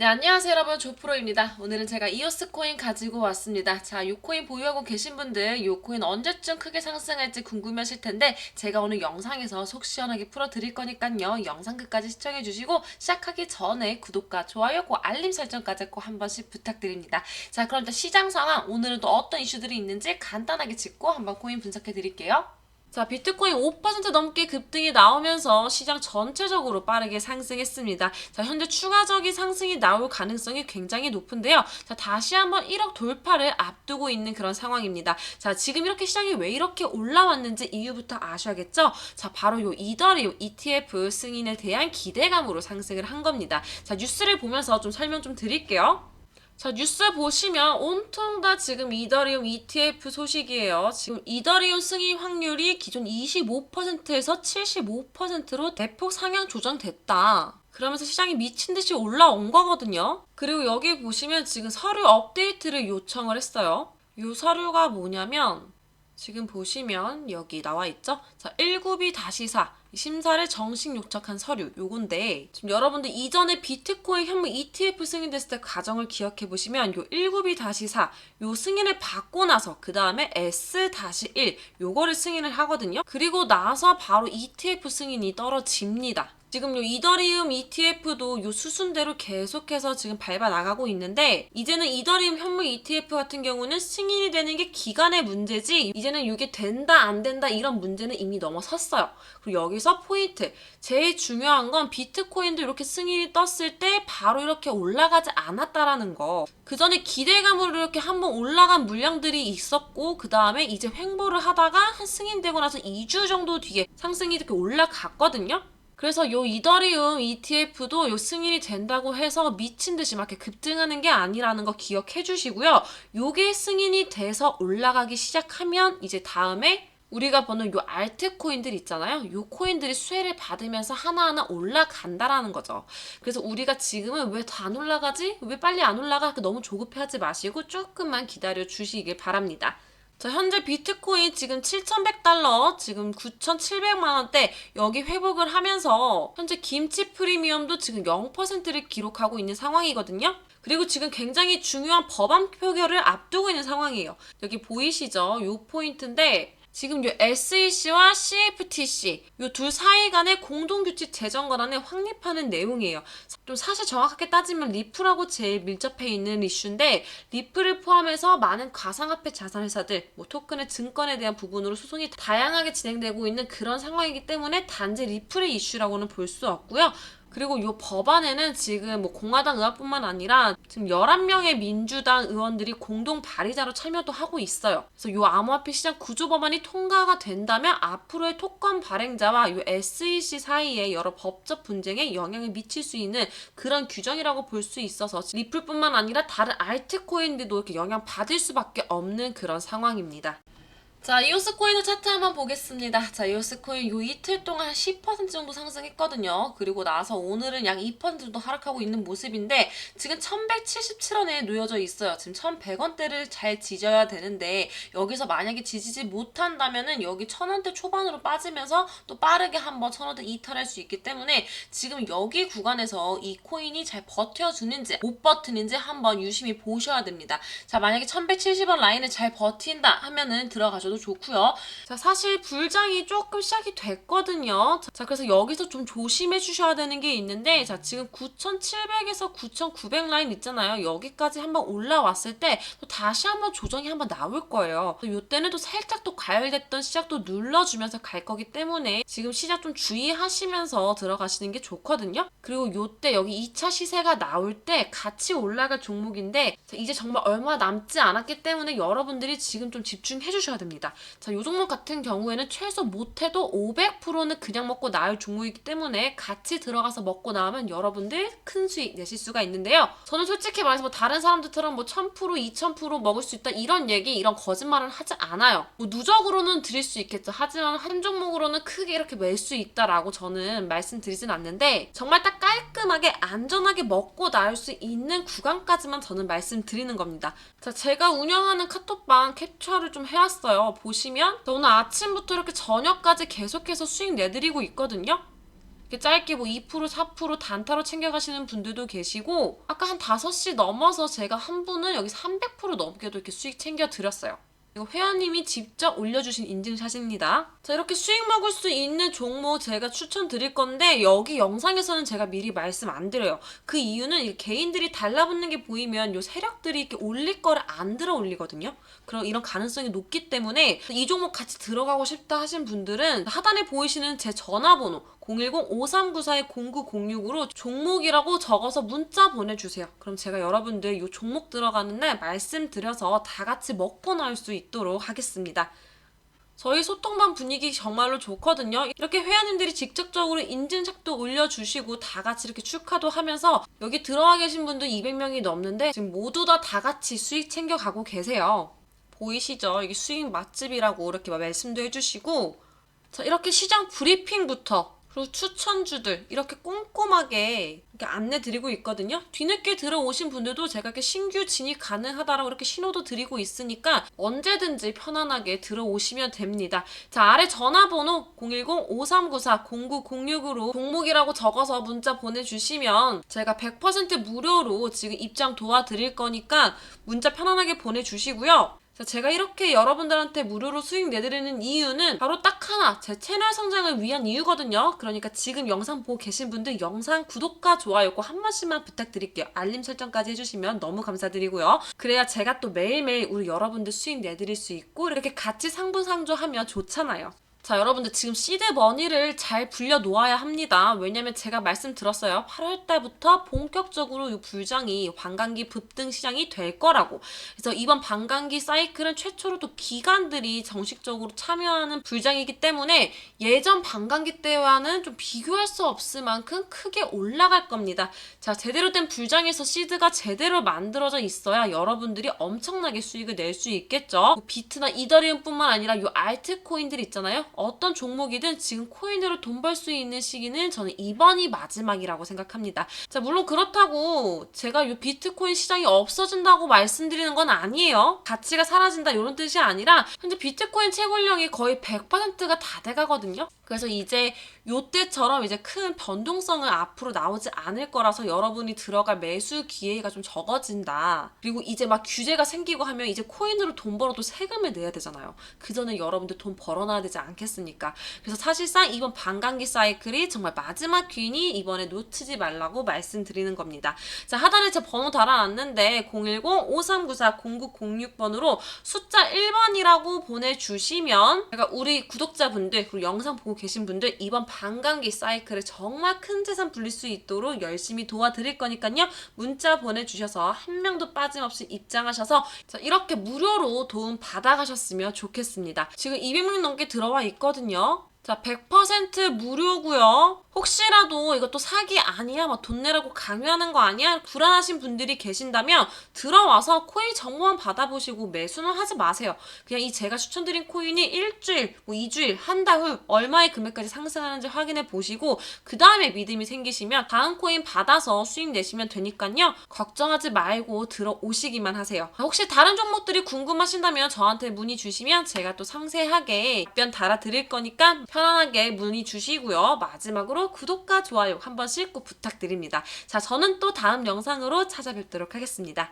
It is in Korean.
네, 안녕하세요 여러분 조프로입니다. 오늘은 제가 이오스 코인 가지고 왔습니다. 자, 이 코인 보유하고 계신 분들 이 코인 언제쯤 크게 상승할지 궁금하실 텐데 제가 오늘 영상에서 속 시원하게 풀어드릴 거니까요. 영상 끝까지 시청해 주시고 시작하기 전에 구독과 좋아요, 고 알림 설정까지 꼭 한 번씩 부탁드립니다. 자, 그럼 일단 시장 상황 오늘은 또 어떤 이슈들이 있는지 간단하게 짚고 한번 코인 분석해 드릴게요. 자, 비트코인 5% 넘게 급등이 나오면서 시장 전체적으로 빠르게 상승했습니다. 자, 현재 추가적인 상승이 나올 가능성이 굉장히 높은데요. 자, 다시 한번 1억 돌파를 앞두고 있는 그런 상황입니다. 자, 지금 이렇게 시장이 왜 이렇게 올라왔는지 이유부터 아셔야겠죠? 자, 바로 요 이더리움 ETF 승인에 대한 기대감으로 상승을 한 겁니다. 자, 뉴스를 보면서 좀 설명 좀 드릴게요. 자, 뉴스 보시면 온통 다 지금 이더리움 ETF 소식이에요. 지금 이더리움 승인 확률이 기존 25%에서 75%로 대폭 상향 조정됐다. 그러면서 시장이 미친 듯이 올라온 거거든요. 그리고 여기 보시면 지금 서류 업데이트를 요청을 했어요. 이 서류가 뭐냐면 지금 보시면 여기 나와 있죠? 자, 192-4 심사를 정식 요청한 서류 요건데 지금 여러분들 이전에 비트코인 현물 ETF 승인됐을 때 과정을 기억해 보시면 요 192-4요 승인을 받고 나서 그 다음에 S-1 요거를 승인을 하거든요. 그리고 나서 바로 ETF 승인이 떨어집니다. 지금 요 이더리움 ETF도 요 수순대로 계속해서 지금 밟아 나가고 있는데 이제는 이더리움 현물 ETF 같은 경우는 승인이 되는 게 기간의 문제지 이제는 이게 된다 안 된다 이런 문제는 이미 넘어섰어요. 그리고 여기서 포인트 제일 중요한 건 비트코인도 이렇게 승인이 떴을 때 바로 이렇게 올라가지 않았다라는 거. 그 전에 기대감으로 이렇게 한번 올라간 물량들이 있었고 그 다음에 이제 횡보를 하다가 한 승인되고 나서 2주 정도 뒤에 상승이 이렇게 올라갔거든요. 그래서 요 이더리움 ETF도 요 승인이 된다고 해서 미친 듯이 막 이렇게 급등하는 게 아니라는 거 기억해 주시고요. 요게 승인이 돼서 올라가기 시작하면 이제 다음에 우리가 보는 요 알트 코인들 있잖아요. 요 코인들이 수혜를 받으면서 하나하나 올라간다라는 거죠. 그래서 우리가 지금은 왜 더 안 올라가지? 왜 빨리 안 올라가? 너무 조급해하지 마시고 조금만 기다려 주시길 바랍니다. 자, 현재 비트코인 지금 7,100달러, 지금 9,700만 원대 여기 회복을 하면서 현재 김치 프리미엄도 지금 0%를 기록하고 있는 상황이거든요. 그리고 지금 굉장히 중요한 법안 표결을 앞두고 있는 상황이에요. 여기 보이시죠? 요 포인트인데 지금 요 SEC와 CFTC 요 둘 사이 간의 공동규칙 제정 권한에 확립하는 내용이에요. 좀 사실 정확하게 따지면 리플하고 제일 밀접해 있는 이슈인데 리플을 포함해서 많은 가상화폐 자산 회사들, 뭐 토큰의 증권에 대한 부분으로 소송이 다양하게 진행되고 있는 그런 상황이기 때문에 단지 리플의 이슈라고는 볼 수 없고요. 그리고 이 법안에는 지금 뭐 공화당 의원뿐만 아니라 지금 11명의 민주당 의원들이 공동 발의자로 참여도 하고 있어요. 그래서 이 암호화폐 시장 구조 법안이 통과가 된다면 앞으로의 토건 발행자와 이 SEC 사이에 여러 법적 분쟁에 영향을 미칠 수 있는 그런 규정이라고 볼 수 있어서 리플뿐만 아니라 다른 알트코인들도 이렇게 영향 받을 수밖에 없는 그런 상황입니다. 자, 이오스 코인의 차트 한번 보겠습니다. 자, 이오스 코인 요 이틀 동안 한10% 정도 상승했거든요. 그리고 나서 오늘은 약 2% 정도 하락하고 있는 모습인데 지금 1177원에 놓여져 있어요. 지금 1100원대를 잘 지져야 되는데 여기서 만약에 지지지 못한다면은 여기 1000원대 초반으로 빠지면서 또 빠르게 한번 1000원대 이탈할 수 있기 때문에 지금 여기 구간에서 이 코인이 잘 버텨주는지 못 버티는지 한번 유심히 보셔야 됩니다. 자, 만약에 1170원 라인을 잘 버틴다 하면은 들어가셔도 좋고요. 자, 사실 불장이 조금 시작이 됐거든요. 자, 그래서 여기서 좀 조심해 주셔야 되는 게 있는데 자, 지금 9,700에서 9,900 라인 있잖아요. 여기까지 한번 올라왔을 때 또 다시 한번 조정이 한번 나올 거예요. 이때는 또 살짝 또 과열됐던 시작도 눌러주면서 갈 거기 때문에 지금 시작 좀 주의하시면서 들어가시는 게 좋거든요. 그리고 이때 여기 2차 시세가 나올 때 같이 올라갈 종목인데 자, 이제 정말 얼마 남지 않았기 때문에 여러분들이 지금 좀 집중해 주셔야 됩 니다. 자, 요 종목 같은 경우에는 최소 못해도 500%는 그냥 먹고 나올 종목이기 때문에 같이 들어가서 먹고 나오면 여러분들 큰 수익 내실 수가 있는데요. 저는 솔직히 말해서 뭐 다른 사람들처럼 뭐 1000%, 2000% 먹을 수 있다 이런 얘기, 이런 거짓말은 하지 않아요. 뭐 누적으로는 드릴 수 있겠죠. 하지만 한 종목으로는 크게 이렇게 멜 수 있다라고 저는 말씀드리진 않는데 정말 딱 깔끔하게 안전하게 먹고 나올 수 있는 구간까지만 저는 말씀드리는 겁니다. 자, 제가 운영하는 카톡방 캡처를 좀 해왔어요. 보시면 저 오늘 아침부터 이렇게 저녁까지 계속해서 수익 내드리고 있거든요. 짧게 뭐 2% 4% 단타로 챙겨가시는 분들도 계시고 아까 한 5시 넘어서 제가 한 분은 여기 300% 넘게도 이렇게 수익 챙겨드렸어요. 이거 회원님이 직접 올려주신 인증샷입니다. 자, 이렇게 수익 먹을 수 있는 종목 제가 추천드릴 건데, 여기 영상에서는 제가 미리 말씀 안 드려요. 그 이유는 이 개인들이 달라붙는 게 보이면 요 세력들이 이렇게 올릴 거를 안 들어 올리거든요. 그럼 이런 가능성이 높기 때문에 이 종목 같이 들어가고 싶다 하신 분들은 하단에 보이시는 제 전화번호 010-5394-0906으로 종목이라고 적어서 문자 보내주세요. 그럼 제가 여러분들 이 종목 들어가는 날 말씀드려서 다 같이 먹고 나올 수 있도록 하겠습니다. 저희 소통방 분위기 정말로 좋거든요. 이렇게 회원님들이 직접적으로 인증샷도 올려주시고 다 같이 이렇게 축하도 하면서 여기 들어와 계신 분도 200명이 넘는데 지금 모두 다 다 같이 수익 챙겨가고 계세요. 보이시죠? 이게 수익 맛집이라고 이렇게 말씀도 해주시고 자 이렇게 시장 브리핑부터 그리고 추천주들 이렇게 꼼꼼하게 이렇게 안내 드리고 있거든요. 뒤늦게 들어오신 분들도 제가 이렇게 신규 진입 가능하다라고 이렇게 신호도 드리고 있으니까 언제든지 편안하게 들어오시면 됩니다. 자 아래 전화번호 010-5394-0906으로 종목이라고 적어서 문자 보내주시면 제가 100% 무료로 지금 입장 도와드릴 거니까 문자 편안하게 보내주시고요. 자, 제가 이렇게 여러분들한테 무료로 수익 내드리는 이유는 바로 딱 하나, 제 채널 성장을 위한 이유거든요. 그러니까 지금 영상 보고 계신 분들 영상 구독과 좋아요 꼭 한 번씩만 부탁드릴게요. 알림 설정까지 해주시면 너무 감사드리고요. 그래야 제가 또 매일매일 우리 여러분들 수익 내드릴 수 있고 이렇게 같이 상부상조하면 좋잖아요. 자, 여러분들 지금 시드 머니를 잘 불려 놓아야 합니다. 왜냐면 제가 말씀드렸어요. 8월 달부터 본격적으로 이 불장이 관광기 급등 시장이 될 거라고. 그래서 이번 관광기 사이클은 최초로 또 기관들이 정식적으로 참여하는 불장이기 때문에 예전 관광기 때와는 좀 비교할 수 없을 만큼 크게 올라갈 겁니다. 자, 제대로 된 불장에서 시드가 제대로 만들어져 있어야 여러분들이 엄청나게 수익을 낼 수 있겠죠. 뭐 비트나 이더리움뿐만 아니라 이 알트코인들 있잖아요. 어떤 종목이든 지금 코인으로 돈 벌 수 있는 시기는 저는 이번이 마지막이라고 생각합니다. 자, 물론 그렇다고 제가 이 비트코인 시장이 없어진다고 말씀드리는 건 아니에요. 가치가 사라진다 이런 뜻이 아니라 현재 비트코인 채굴량이 거의 100%가 다 돼가거든요. 그래서 이제 요때처럼 이제 큰 변동성은 앞으로 나오지 않을 거라서 여러분이 들어갈 매수 기회가 좀 적어진다. 그리고 이제 막 규제가 생기고 하면 이제 코인으로 돈 벌어도 세금을 내야 되잖아요. 그 전에 여러분들 돈 벌어놔야 되지 않겠습니까? 그래서 사실상 이번 반감기 사이클이 정말 마지막 기회니 이번에 놓치지 말라고 말씀드리는 겁니다. 자, 하단에 제 번호 달아놨는데 010-5394-0906번으로 숫자 1번이라고 보내주시면 제가 우리 구독자분들 그리고 영상 보고 계신 분들 이번 반감기 사이클에 정말 큰 재산 불릴 수 있도록 열심히 도와드릴 거니까요. 문자 보내주셔서 한 명도 빠짐없이 입장하셔서 자, 이렇게 무료로 도움 받아가셨으면 좋겠습니다. 지금 200명 넘게 들어와 있거든요. 자, 100% 무료고요. 혹시라도 이것도 사기 아니야, 막 돈 내라고 강요하는 거 아니야? 불안하신 분들이 계신다면 들어와서 코인 정보만 받아보시고 매수는 하지 마세요. 그냥 이 제가 추천드린 코인이 일주일, 뭐 2주일, 한 달 후 얼마의 금액까지 상승하는지 확인해 보시고 그 다음에 믿음이 생기시면 다음 코인 받아서 수익 내시면 되니까요. 걱정하지 말고 들어오시기만 하세요. 혹시 다른 종목들이 궁금하신다면 저한테 문의 주시면 제가 또 상세하게 답변 달아드릴 거니까 편안하게 문의 주시고요. 마지막으로 구독과 좋아요 한 번씩 꼭 부탁드립니다. 자, 저는 또 다음 영상으로 찾아뵙도록 하겠습니다.